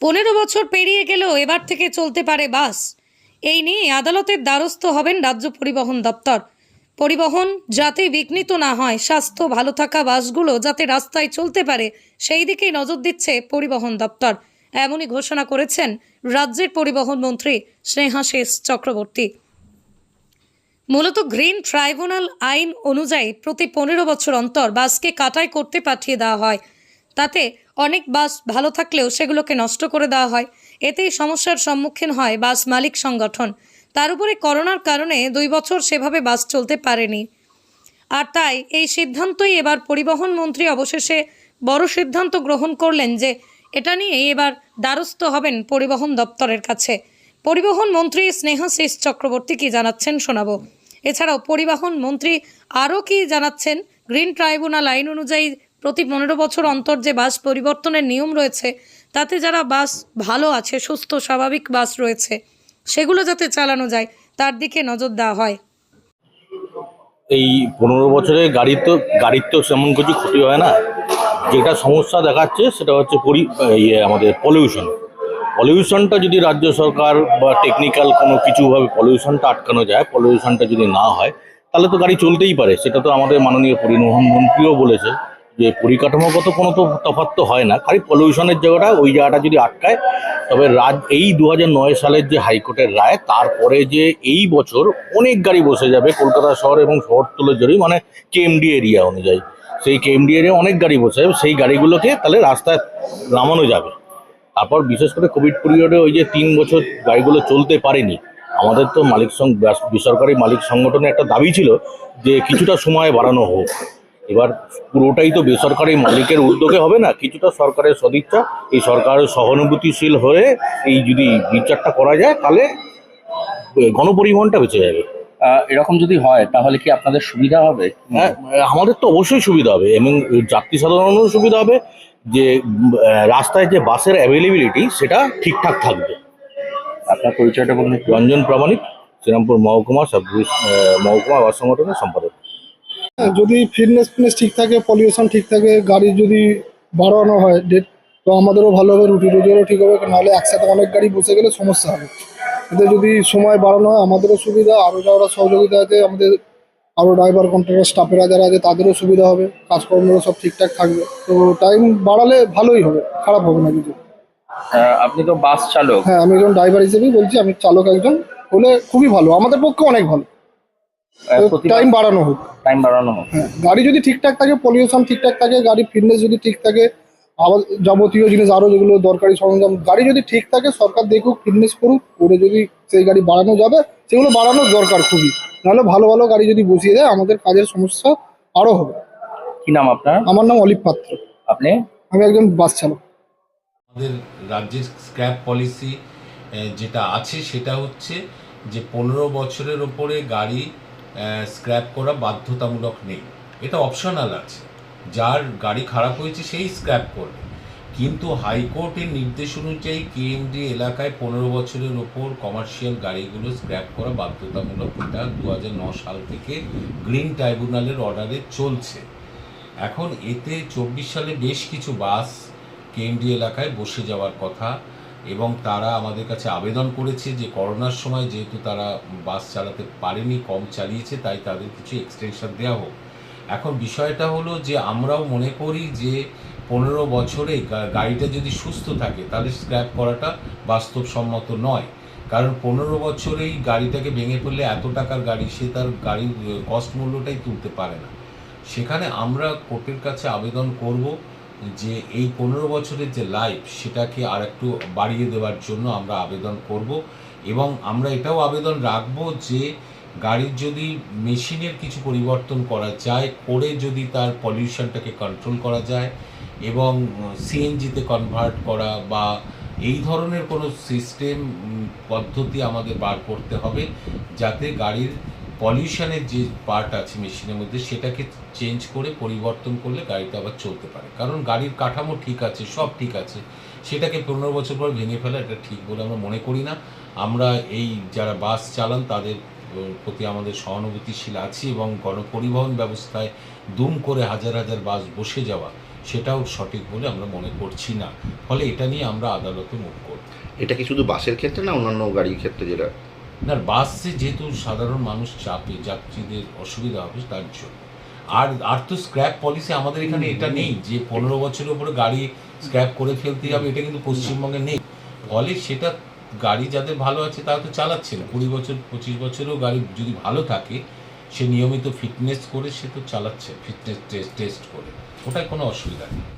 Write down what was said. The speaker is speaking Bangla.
পনেরো বছর পেরিয়ে গেলেও এবার থেকে চলতে পারে বাস। এই নিয়ে আদালতের দ্বারস্থ হবেন রাজ্য পরিবহন দপ্তর। পরিবহন যাতে বিঘ্নিত না হয়, স্বাস্থ্য ভালো থাকা বাসগুলো যাতে রাস্তায় চলতে পারে, সেই দিকেই নজর দিচ্ছে পরিবহন দপ্তর। এমনই ঘোষণা করেছেন রাজ্যের পরিবহন মন্ত্রী স্নেহাশিস চক্রবর্তী। মূলত গ্রিন ট্রাইব্যুনাল আইন অনুযায়ী প্রতি পনেরো বছর অন্তর বাসকে কাটাই করতে পাঠিয়ে দেওয়া হয়। তাতে অনেক বাস ভালো থাকলেও সেগুলোকে নষ্ট করে দেওয়া হয়। এতেই সমস্যার সম্মুখীন হয় বাস মালিক সংগঠন। তার উপরে করোনার কারণে দুই বছর সেভাবে বাস চলতে পারেনি। আর তাই এই সিদ্ধান্তই এবার পরিবহন মন্ত্রী অবশেষে বড় সিদ্ধান্ত গ্রহণ করলেন যে এটা নিয়ে এবার দ্বারস্থ হবেন পরিবহন দপ্তরের কাছে। পরিবহন মন্ত্রী স্নেহাশিস চক্রবর্তী কি জানাচ্ছেন শোনাবো। এছাড়াও পরিবহন মন্ত্রী আরও কি জানাচ্ছেন? গ্রিন ট্রাইব্যুনাল আইন অনুযায়ী প্রতি পনেরো বছর অন্তর যে বাস পরিবর্তনের নিয়ম রয়েছে, তাতে যারা বাস ভালো আছে, সুস্থ, স্বাভাবিক বাস রয়েছে, সেগুলো যাতে চালানো যায়, তার দিকে নজর দেওয়া হয়। এই পনেরো বছরে গাড়ির তো গাড়ির তো সেমন কিছু ক্ষতি হয় না। যেটা সমস্যা দেখাচ্ছে, সেটা হচ্ছে পরি ইয়ে আমাদের পলিউশন পলিউশনটা যদি রাজ্য সরকার বা টেকনিক্যাল কোনো কিছুভাবে পলিউশনটা আটকানো যায় পলিউশনটা যদি না হয়, তাহলে তো গাড়ি চলতেই পারে। সেটা তো আমাদের মাননীয় পরিবহন মন্ত্রীও বলেছে। যে পরিকাঠামোগত কোনো তো তফাৎ তো হয় না, খালি পলিউশনের জায়গাটা ওই জায়গাটা যদি আটকায়, তবে রাজ, এই দু সালের যে হাইকোর্টের রায়, তারপরে যে এই বছর অনেক গাড়ি বসে যাবে কলকাতা শহর এবং শহরতলের জড়ি মানে কেএমডি এরিয়া অনুযায়ী। সেই কেএমডি এরিয়া অনেক গাড়ি বসে যাবে, সেই গাড়িগুলোকে তাহলে রাস্তায় নামানো যাবে। তারপর বিশেষ করে কোভিড পিরিয়ডে ওই যে তিন বছর গাড়িগুলো চলতে পারেনি, আমাদের তো মালিক সং বেসরকারি মালিক সংগঠনের একটা দাবি ছিল যে কিছুটা সময় বাড়ানো হোক। এবার পুরোটাই তো বেসরকারি মালিকের উদ্যোগে হবে না কিছুটা সরকারের সদিচ্ছা এই সরকারের সহানুভূতিশীল হয়ে এই যদি বিচারটা করা যায় তাহলে গণপরিবহনটা বেঁচে যাবে। এরকম যদি হয় তাহলে কি আপনাদের সুবিধা হবে? হ্যাঁ আমাদের তো অবশ্যই সুবিধা হবে এবং যাত্রী সাধারণেরও সুবিধা হবে যে রাস্তায় যে বাসের অ্যাভেলেবিলিটি সেটা ঠিকঠাক থাকবে। আপনার পরিচয়টা বলুন রঞ্জন প্রামাণিক শ্রীরামপুর মহকুমা সাব মহকুমা বাস সংগঠনের সম্পাদক। যদি ফিটনেস ফিটনেস ঠিক থাকে পলিউশন ঠিক থাকে গাড়ি যদি বাড়ানো হয় ডেট তো আমাদেরও ভালো হবে রুটি রুটিরও ঠিক হবে নাহলে একসাথে অনেক গাড়ি বসে গেলে সমস্যা হবে। এতে যদি সময় বাড়ানো হয় আমাদেরও সুবিধা আরও যারা সহযোগিতা আছে আমাদের আরও ড্রাইভার কন্ট্রাক্টর স্টাফেরা যারা আছে তাদেরও সুবিধা হবে কাজকর্মগুলো সব ঠিকঠাক থাকবে। তো টাইম বাড়ালে ভালোই হবে খারাপ হবে না কিছু। আপনি তো বাস চালক। হ্যাঁ আমি একজন ড্রাইভার হিসেবেই বলছি আমি চালক একজন হলে খুবই ভালো আমাদের পক্ষে অনেক ভালো। টাইম বাড়ানো হোক। টাইম বাড়ানো হোক। হ্যাঁ গাড়ি যদি ঠিকঠাক থাকে পলিউশন ঠিকঠাক থাকে গাড়ি ফিটনেস যদি ঠিক থাকে আবার যাবতীয় জিনিস আরও যেগুলো দরকারি সরঞ্জাম গাড়ি যদি ঠিক থাকে সরকার দেখুক ফিটনেস করুক করে যদি সেই গাড়ি বাড়ানো যাবে সেগুলো বাড়ানোর দরকার খুবই। নাহলে ভালো ভালো গাড়ি যদি বসিয়ে দেয় আমাদের কাজের সমস্যা আরও হবে। কি নাম আপনার? আমার নাম অলিপ পাত্র। আপনি? আমি একজন বাস চালক। আমাদের রাজ্যের স্ক্র্যাপ পলিসি যেটা আছে সেটা হচ্ছে যে পনেরো বছরের ওপরে গাড়ি স্ক্র্যাপ করা বাধ্যতামূলক নেই। এটা অপশনাল আছে। যার গাড়ি খারাপ হয়েছে, সেই স্ক্র্যাপ করবে। কিন্তু হাইকোর্টের নির্দেশ অনুযায়ী কেএমডি এলাকায় পনেরো বছরের ওপর কমার্শিয়াল গাড়িগুলো স্ক্র্যাপ করা বাধ্যতামূলক। এটা দু সাল থেকে গ্রিন ট্রাইব্যুনালের অর্ডারে চলছে। এখন এতে চব্বিশ সালে বেশ কিছু বাস কেএমডি এলাকায় বসে যাওয়ার কথা। এবং তারা আমাদের কাছে আবেদন করেছে যে করোনার সময় যেহেতু তারা বাস চালাতে পারেনি, কম চালিয়েছে, তাই তাদের কিছু এক্সটেনশন দেওয়া হোক। এখন বিষয়টা হলো যে আমরাও মনে করি যে পনেরো বছরে গাড়িটা যদি সুস্থ থাকে, তাহলে স্ক্র্যাপ করাটা বাস্তবসম্মত নয়। কারণ পনেরো বছরেই গাড়িটাকে ভেঙে ফেললে এত টাকার গাড়ি, সে তার গাড়ির কস্ট মূল্যটাই তুলতে পারে না। সেখানে আমরা কোর্টের কাছে আবেদন করব। যে এই পনেরো বছরের যে লাইফ সেটাকে আর একটু বাড়িয়ে দেওয়ার জন্য আমরা আবেদন করব এবং আমরা এটাও আবেদন রাখব যে গাড়ির যদি মেশিনের কিছু পরিবর্তন করা যায়, করে যদি তার পলিউশনটাকে কন্ট্রোল করা যায় এবং সিএনজিতে কনভার্ট করা বা এই ধরনের কোনো সিস্টেম পদ্ধতি আমাদের বার করতে হবে যাতে গাড়ির পলিউশনের যে পার্ট আছে মেশিনের মধ্যে, সেটাকে চেঞ্জ করে পরিবর্তন করলে গাড়িটা আবার চলতে পারে। কারণ গাড়ির কাঠামো ঠিক আছে, সব ঠিক আছে। সেটাকে পনেরো বছর পর ভেঙে ফেলা এটা ঠিক বলে আমরা মনে করি না। আমরা এই যারা বাস চালান, তাদের প্রতি আমাদের সহানুভূতিশীল আছি এবং গণপরিবহন ব্যবস্থায় দুম করে হাজার হাজার বাস বসে যাওয়া, সেটাও সঠিক বলে আমরা মনে করছি না। ফলে এটা নিয়ে আমরা আদালতে মুখ করব। এটা কি শুধু বাসের ক্ষেত্রে না, অন্যান্য গাড়ির ক্ষেত্রে যেটা না বাসে যেহেতু সাধারণ মানুষ চাপে যাত্রীদের অসুবিধা হবে তার জন্য। আর আর তো স্ক্র্যাপ পলিসি আমাদের এখানে এটা নেই যে পনেরো বছরের উপরে গাড়ি স্ক্র্যাপ করে ফেলতে হবে এটা কিন্তু পশ্চিমবঙ্গে নেই। ফলে সেটা গাড়ি যাদের ভালো আছে তারা তো চালাচ্ছে না। কুড়ি বছর পঁচিশ বছরেও গাড়ি যদি ভালো থাকে সে নিয়মিত ফিটনেস করে সে তো চালাচ্ছে ফিটনেস টেস্ট টেস্ট করে। ওটাই কোনো অসুবিধা নেই।